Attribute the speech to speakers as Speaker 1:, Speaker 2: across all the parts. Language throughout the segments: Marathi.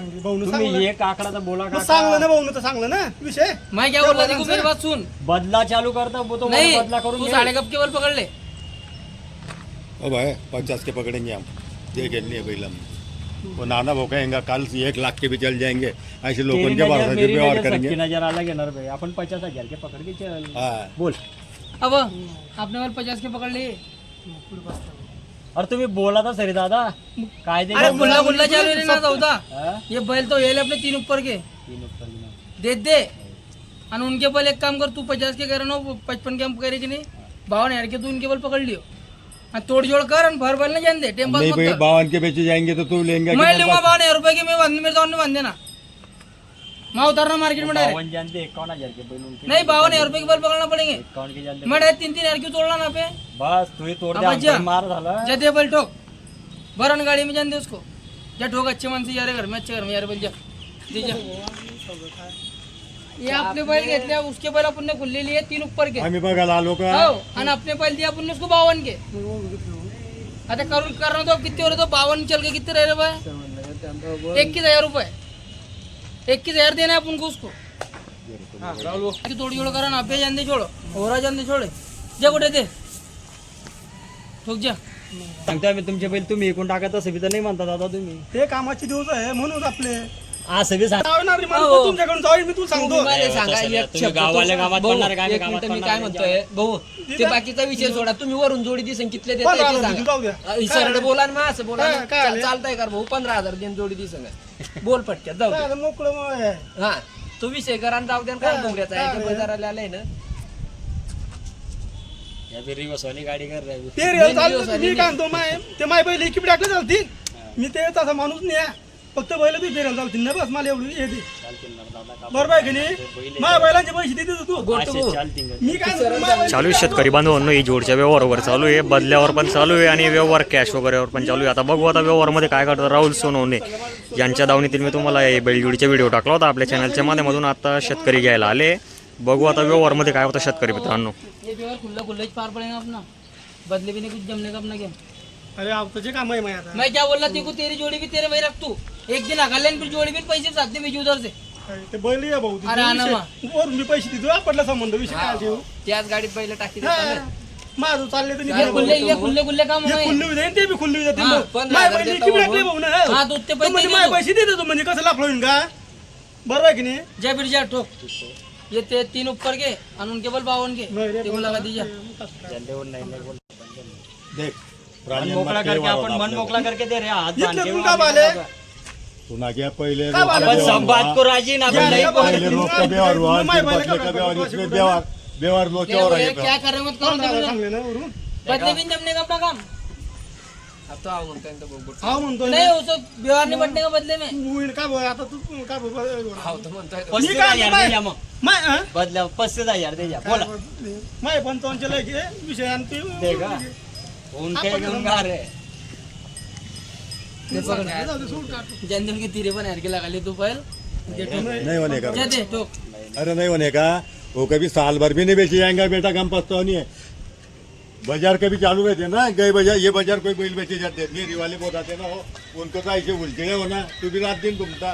Speaker 1: चांगली भाऊन
Speaker 2: तुम्ही
Speaker 1: सांगलं.
Speaker 2: एक आकडा तर बोला
Speaker 1: मग चांगलं
Speaker 2: का
Speaker 1: ना भाऊन तर चांगलं ना विषय.
Speaker 3: मैं क्या बोला देखो मेरी बात सुन
Speaker 2: बदला चालू करता वो तो
Speaker 3: नहीं
Speaker 2: बदला करून
Speaker 3: तू. साढ़े कब केवल पकड़ ले
Speaker 4: अब है पचास के पकड़ेंगे हम. ये खेलनी है पहले हम वो नाना वो कहेंगे कल से एक लाख के भी चल जाएँगे. ऐसे लोगों
Speaker 2: तेरी
Speaker 4: के
Speaker 2: नज़र, मेरी नज़र
Speaker 4: करेंगे.
Speaker 2: नज़र अलग है नर भाई. अपन पचास हज़ार के पकड़ के चल
Speaker 4: हाँ।
Speaker 2: बोल।
Speaker 3: अब आपने वाले पचास के पकड़ लिए।
Speaker 2: और तुम्ही बोला था सरी दादा. काय दे
Speaker 3: अरे गुल्ला गुल्ला चालू ना चौदा
Speaker 2: हाँ?
Speaker 3: ये बैल तो येले अपने तीन ऊपर के.
Speaker 2: तीन ऊपर की ना.
Speaker 3: दे दे. आणि उनके बल एक काम कर तू पचास के करे ना पचपन के हम करे की नहीं? बावन यार के तू उनके बल पकड़ लियो. हाँ तोड़ जोड़ कर और भर भर ना जान दे. टेम पास
Speaker 4: नहीं
Speaker 3: मत
Speaker 4: भाई
Speaker 3: कर
Speaker 4: बावन के बेचे जाएंगे तो तू लेंगे
Speaker 3: मैं
Speaker 4: मेरे
Speaker 3: लूंगा? बावन हजार रुपए के मैं मेरे तो बांध देना मैं उतारना मार्केट में डायरेक्ट
Speaker 2: जानते इक्यावन हज़ार के बैल उनके
Speaker 3: नहीं बावन हज़ार रुपए के बल पकड़ना पड़ेंगे।
Speaker 2: इक्यावन के जानते
Speaker 3: मैं डायरेक्ट तीन तीन हज़ार क्यों तोड़ना ना पे?
Speaker 2: बस तू ही तोड़ दे. मार झाला
Speaker 3: जा दे बल ठोक। भरन गाड़ी में जान दे उसको। जा ठोक अच्छे मन से यार घर में अच्छे घर में यार बल जा। दे जा। ये आपने बैल घेतले उसके बैल आपण खुलले लिए तीन ऊपर के।
Speaker 4: आम्ही बघायला आलो का
Speaker 3: हो आणि आपने बैल दिया आपण उसको बावन के। आता करून करना तो कितने हो रहे तो बावन चल के कितने रह रहे भाई? इक्कीस हज़ार रुपए। इक्कीस हजार देना है अपन को उसको। की तोड़ जोड़ करा ना पे जान दे छोड़ो होरा जान दे छोड़े। जा कुठे ते ठोक जा।
Speaker 2: सांगतोय मी तुमचे बैल तुम्ही एकूण टाकत असं बी तर नाही म्हणता दादा तुम्ही।
Speaker 1: ते कामाचे दिवस आहे म्हणून आपले।
Speaker 2: असं बी सांग
Speaker 1: तुमच्याकडून जाऊ मी तू सांगतो
Speaker 5: तुम्हाला सांगा एक
Speaker 2: तुम्ही
Speaker 5: शब्द
Speaker 2: गावाला
Speaker 5: तो-
Speaker 2: गावात
Speaker 5: भाऊ,
Speaker 2: पडणार का? आम्ही
Speaker 5: एक
Speaker 2: गावात
Speaker 5: मिनिट मी
Speaker 2: पडणार
Speaker 5: काय
Speaker 2: नाही.
Speaker 5: म्हणतोय भाऊ ते बाकीचा विषय सोडा तुम्ही वरून जोडी दिसन कितले देताय
Speaker 1: पंधरा
Speaker 5: ते
Speaker 1: हजार
Speaker 5: सांगा.
Speaker 1: जाऊ द्या.
Speaker 5: अ, सरळ बोला ना मग असं बोला ना.
Speaker 1: काय
Speaker 5: चा-
Speaker 1: आले?
Speaker 5: चालतंय का भाऊ पंधरा हजार देऊन जोडी दिसन बोल पटक्यात जाऊ दे.
Speaker 1: मोकळं मग आहे.
Speaker 5: हा तो विषय करा आणि जाऊ द्या ना, काय डोंगऱ्याचा आहे ते बाजाराला आलाय ना
Speaker 2: या बी रिवर्सवाली गाडी कर
Speaker 1: ते चालतं मी काय म्हणतो माय ते माय बैल इकडे टाकले चालतील मी ते तसा माणूस नाही आहे. फक्त बैल बी फेरायला चालतील ना बस मला एवढी येते बरोबर आहे की नाही? माझ्या बैलांचे पैसे देते तू मी काय म्हणतो, माझ्या बैल-
Speaker 6: चालू आहे शेतकरी बांधवांनो ही जोडच्या व्यवहारावर चालू आहे बदल्यावर पण चालू आहे आणि व्यवहार कॅश वगैरेवर पण चालू आहे. आता बघू आता व्यवहारमध्ये काय करतो राहुल सोनवणे. यांच्या दावणीतील मी तुम्हाला हे बैलजोडीचा व्हिडिओ टाकला होता आपल्या चॅनलच्या माध्यमातून आता शेतकरी घ्यायला आले. बघू आता व्यवहारमध्ये काय होतं शेतकरी मित्रांनो.
Speaker 3: ये व्यवहार खुल्ला खुल्ला ही पार पड़ेगा अपना बदले भी नहीं कुछ जमने का अपना क्या?
Speaker 1: अरे आप तुझे काम आहे आता.
Speaker 3: मैं क्या बोल रहा तेरे को तेरी जोड़ी भी तेरे वही रख तू? एक दिन अगले दिन फिर जोड़ी भी पैसे साथ में उधर से
Speaker 1: ते बैल ये भाऊ
Speaker 3: अरे आणा
Speaker 1: विषय- वरून मी पैसे देतो आपला संबंध विषय काय ठेवू
Speaker 5: त्याच गाडीत बैल टाकी
Speaker 1: हा. माझं चालले तर
Speaker 3: ये
Speaker 1: निघालं
Speaker 3: खुले
Speaker 1: भाऊ.
Speaker 3: ये खुले खुले काम
Speaker 1: हे
Speaker 3: है
Speaker 1: खुल्ली होते आणि ते बी खुल्ली होते
Speaker 3: हा,
Speaker 5: पंधरा
Speaker 1: माय
Speaker 5: हजार
Speaker 1: बैल
Speaker 5: देता
Speaker 1: इकडे
Speaker 5: भाऊ.
Speaker 1: टाकले भाऊ ना.
Speaker 3: हा, तो ते
Speaker 1: तो
Speaker 3: पैसे
Speaker 1: म्हणजे
Speaker 3: दे दो.
Speaker 1: पैसे देतो तो म्हणजे कसं लाफलो होईन का? बरोबर आहे की नाही?
Speaker 3: जा फिर जा ठोक. ये ते तीन ऊपर के और उनके बल बावन के
Speaker 1: नाही रे
Speaker 3: को लगा दीजिए
Speaker 4: देख.
Speaker 2: मन मोकळा करके आपण मन. मोकळा करके दे रे हात
Speaker 1: इथले
Speaker 2: बांध के
Speaker 1: तुम
Speaker 2: वहाँ
Speaker 1: का
Speaker 2: पे
Speaker 1: बाले?
Speaker 2: लगा.
Speaker 4: तू ना गया पहले
Speaker 1: काय बाले?
Speaker 4: रोज का
Speaker 2: अपन सब बात। को राजी ना अपन नहीं बोल
Speaker 4: पहले बदले
Speaker 3: क्या कर रहे हो मत करो
Speaker 1: चांगले ना वरून?
Speaker 3: बदले जमने अपना काम?
Speaker 5: आहो ना
Speaker 3: व्यवहार का बदले में?
Speaker 1: का भाऊ आता तू भाऊ.
Speaker 2: पस्तीस
Speaker 1: काय
Speaker 2: हजार
Speaker 1: माय-
Speaker 2: दे जा मग.
Speaker 1: माय हा?
Speaker 2: बदल्या पस्तीस हजार दे जा बोला.
Speaker 1: माय पंचावन्नच्या लगे विषय आणि ते
Speaker 2: दे का? उनके
Speaker 3: के तीरे पण यार के लगा ले तू पहल।
Speaker 4: नहीं होने का।
Speaker 3: ठोक
Speaker 4: अरे नहीं होने का। वो कभी साल भर भी नहीं बेचे जाएँगे बेटा कम पछतावा नहीं है। बाज़ार कभी चालू रहते ना? गए बाज़ार ये बाज़ार कोई बैल बेचे जाते मेरी वाले बहुत आते ना हो उनको तो ऐसे उलझे हो ना तू भी रात दिन घूमता।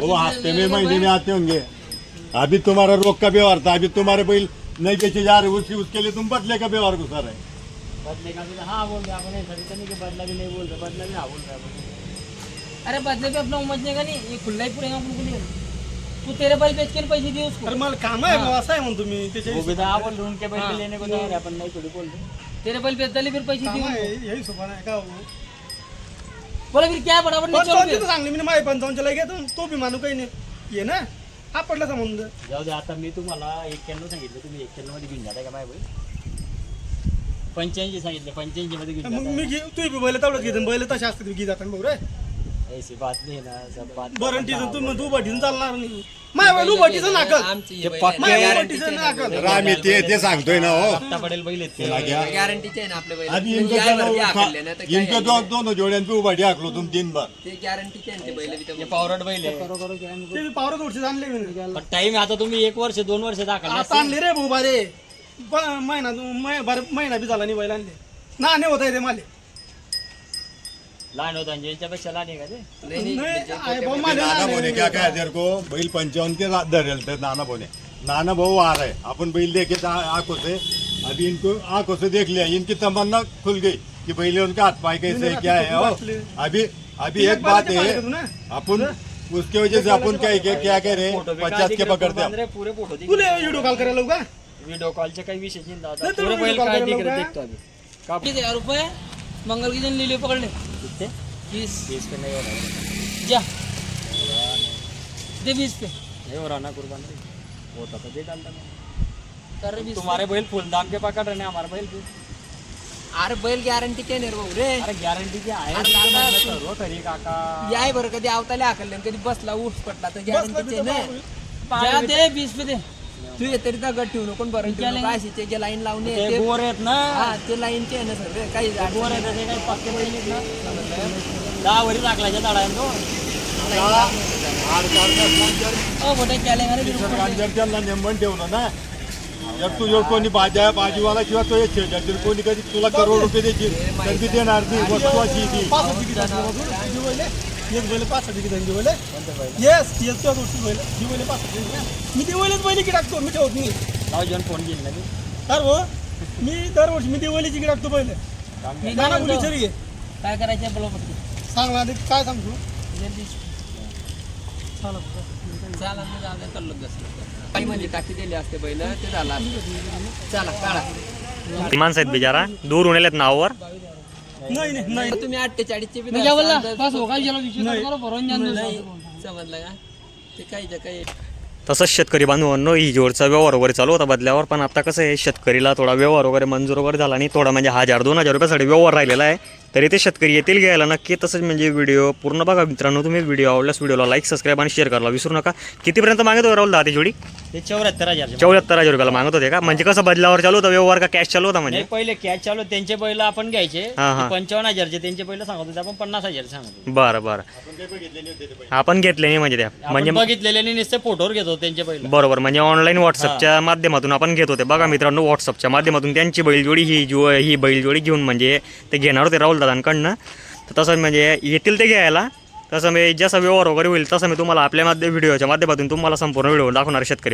Speaker 4: वो हफ़्ते में महीने में आते होंगे। अभी तुम्हारा रोक का व्यवहार था अभी तुम्हारे बैल नहीं बेचे जा रहे उसकी उसके लिए तुम बदले का व्यवहार घुसा रहे।
Speaker 2: बदले का भी हाँ बोल रहे अपन ऐसा भी तो नहीं कि बदला भी नहीं बोल रहे बदला भी हाँ बोल रहे अपन
Speaker 3: अरे बदले पे अपना उमजने का नहीं? ये खुला ही पुरेगा अपन को लिए तू तेरे बल बेच के पैसे दिए उसको
Speaker 1: अरे मला काम आहे आहे म्हणतो मी त्याच्या
Speaker 2: भी तो हाँ रहे उनके पैसे लेने को तैयार है नहीं थोड़ी
Speaker 3: तेरे बल बेच डाले फिर पैसे उनको।
Speaker 1: यही सोपा आहे का भाऊ?
Speaker 3: बोला फिर क्या बराबर नहीं चल
Speaker 1: पंचावन्न तर चांगली मी माय पंचावन्नच्या लगे तो तो बी मानू काही नाही. ये ना हा पडला संबंध.
Speaker 2: जाऊ दे आता मी तुम्हाला एक्क्याण्णव सांगितलं तुम्ही एक्क्याण्णवमध्ये घेऊन जाताय का माय भाई पंच्याऐंशी सांगितले पंच्याऐंशी मध्ये घेऊन
Speaker 1: मग मी घे तू बैल तेवढंच घेतो बैल तशा असतात घे जातात भाऊ रे
Speaker 2: ऐसी बात नहीं ना सब बात
Speaker 1: बरं तू तू भटीन चालणार नाही. माय बैल उभटीचं नाकल
Speaker 5: आमची
Speaker 2: ते.
Speaker 1: माय
Speaker 5: गॅरंटीचे
Speaker 1: उभटीचं नाकल
Speaker 4: रामी ते ते सांगतोय ना हो.
Speaker 2: पडेल ते.
Speaker 5: गॅरंटीचे आहे ना आपले बैल. ना, तर काय
Speaker 4: इनको दोनों दिन भर
Speaker 5: ते गॅरंटीचे आहे ना ते बैल बी
Speaker 2: हे
Speaker 5: ते
Speaker 2: पावरट बैल आहे.
Speaker 1: ते बी पावरा थोडसे आणले मी.
Speaker 2: पण टाइम आता तुम्ही एक वर्ष दोन वर्ष दाखल
Speaker 1: आता आणले रे भाऊ बारे. ब- महिना मै- महिना बी झाला नाही बैल आणले होत आहे ते माले.
Speaker 2: लहान होता यांच्यापेक्षा लहान आहे का ते?
Speaker 5: नाही,
Speaker 1: आहे भाऊ
Speaker 4: नाना. क्या क्या तेरे को बैल पंचावन के रात धरेल थे नाना बोले नाना भाऊ आ रहे अपन बैल देखे थे आ- आंखों से अभी इनको आंखों से देख लिया. इनकी तमन्ना खुल गई कि बैल उनका हाथ पाए कैसे क्या है? हो? अभी अभी एक बात है अपन उसके वजह से अपन क्या क्या क्या कह रहे हैं? के पकड़ते हम
Speaker 2: पूरे फोटो
Speaker 1: तुला व्हिडिओ कॉल करायला लावू का
Speaker 2: व्हिडिओ कॉलचे काही विषय नाही दादा. बैल काय. देखतो का
Speaker 3: हजार रुपये? मंगल की दिन लिहिले पकडले? वीस.
Speaker 2: बीस पे नहीं हो रहा है
Speaker 3: जा दे वीस पे.
Speaker 2: नहीं. हो रहा ना कुर्बान होता तो दे डालता ना
Speaker 3: कर रे वीस
Speaker 2: तुम्हारे बैल फुल दाम के पकड़ रहे हैं हमारे बैल भी
Speaker 5: अरे बैल गॅरंटी काय नाही रे भाऊ रे.
Speaker 2: अरे गॅरंटी की आहे
Speaker 5: अरे दादा,
Speaker 2: सर्व खरी काका.
Speaker 5: याय बरं कधी आवताले आकलले कधी बसला उठ पटला तर गॅरंटीचे नाही.
Speaker 3: जा दे वीस पे दे.
Speaker 5: तू ये तरी दगड ठेवू नको आणि बरं ठेवू नको अशीचे जे लाईन लावणे
Speaker 2: ते
Speaker 5: ते
Speaker 2: गोर आहेत ना
Speaker 5: हा ते लाईनचे आहे ना सगळे काही झाड
Speaker 2: गोर आहेत त्याचे काही पक्के बैल आहेत ना दहा वरी लागल्याच्या झाडा आहे तो
Speaker 3: ओ मोठे
Speaker 4: ठेवलं ना जर तू जर कोणी भाज्या भाजीवाला किंवा तो एक शेजार जर कोणी कधी तुला करोड रुपये देतील तर ती देणार ती ती
Speaker 1: पाच किती बैल एक बैल पाच किती बैल येस येस त्या गोष्टी बैल ही बैल पाच मी ते बैलच बैल की टाकतो मी ठेवत नाही.
Speaker 2: लाव जेवण फोन घेईन ना मी
Speaker 1: तर हो मी दरवर्षी मी दिवाळीची की टाकतो बैल
Speaker 3: मी
Speaker 1: गाणं
Speaker 3: काय
Speaker 1: बोली घे
Speaker 3: काय करायचं बोला फक्त.
Speaker 1: सांग ना काय सांगतो
Speaker 5: चाला मी जाऊ काही म्हणजे टाकी दिली असते बैल ते झाला चला काढा.
Speaker 6: माणसं आहेत बिचारा दूर नावावर.
Speaker 1: नाही नाही नाही.
Speaker 5: तुम्ही अठ्ठेचाळीसचे बी
Speaker 3: मी काय बोलला
Speaker 5: धरता,
Speaker 3: बस हो काय गेला विषय करो भरून जाण
Speaker 5: नाही समजलं का? ते काही जे काही
Speaker 6: तसंच शेतकरी बांधवांनो ही जोडचा व्यवहार वगैरे चालू होता बदल्यावर पण आता कसं आहे शेतकरीला थोडा व्यवहार वगैरे मंजूर वगैरे झाला आणि थोडा म्हणजे हजार दोन हजार रुपयासाठी व्यवहार राहिलेला आहे. तरी ते शेतकरी येतील घ्यायला नक्की तसंच म्हणजे व्हिडिओ पूर्ण बघा मित्रांनो. तुम्ही व्हिडिओ आवडल्यास व्हिडिओला लाईक सबस्क्राईब आणि शेअर करायला विसरू नका. कितीपर्यंत मागत होते राहुल दादा जोडी?
Speaker 2: ते चौऱ्याहत्तर हजार
Speaker 6: चौऱ्याहत्तर हजार रुपयाला मागत होते का? म्हणजे कसं बदल्यावर चालू होता? व्यवहार का कॅश चालू होता म्हणजे?
Speaker 2: नाही पहिले कॅच चालू त्यांचे बैल आपण घ्यायचे.
Speaker 6: हा, हा.
Speaker 2: पंचावन्न हजारचे त्यांचे बैल सांगत होते. आपण पन्नास हजार सांगत होतो.
Speaker 6: बरं बरं. आपण घेतले नाही म्हणजे त्या. म्हणजे
Speaker 2: बघितलेले नुसते फोटोवर घेतो त्यांचे बैल.
Speaker 6: बरोबर. म्हणजे ऑनलाईन व्हॉट्सअपच्या माध्यमातून आपण घेत होते. बघा मित्रांनो व्हॉट्सअपच्या माध्यमातून त्यांची बैलजोडी ही जो ही बैलजोडी घेऊन म्हणजे ते घेणार होते राहुल दादांकडनं. तर तसं म्हणजे येतील ते घ्यायला. तसं मी जसा व्यवहार वगैरे होईल तसं मी तुम्हाला आपल्या माध्य व्हिडिओच्या माध्यमातून तुम्हाला संपूर्ण व्हिडिओ दाखवणार शेतकरी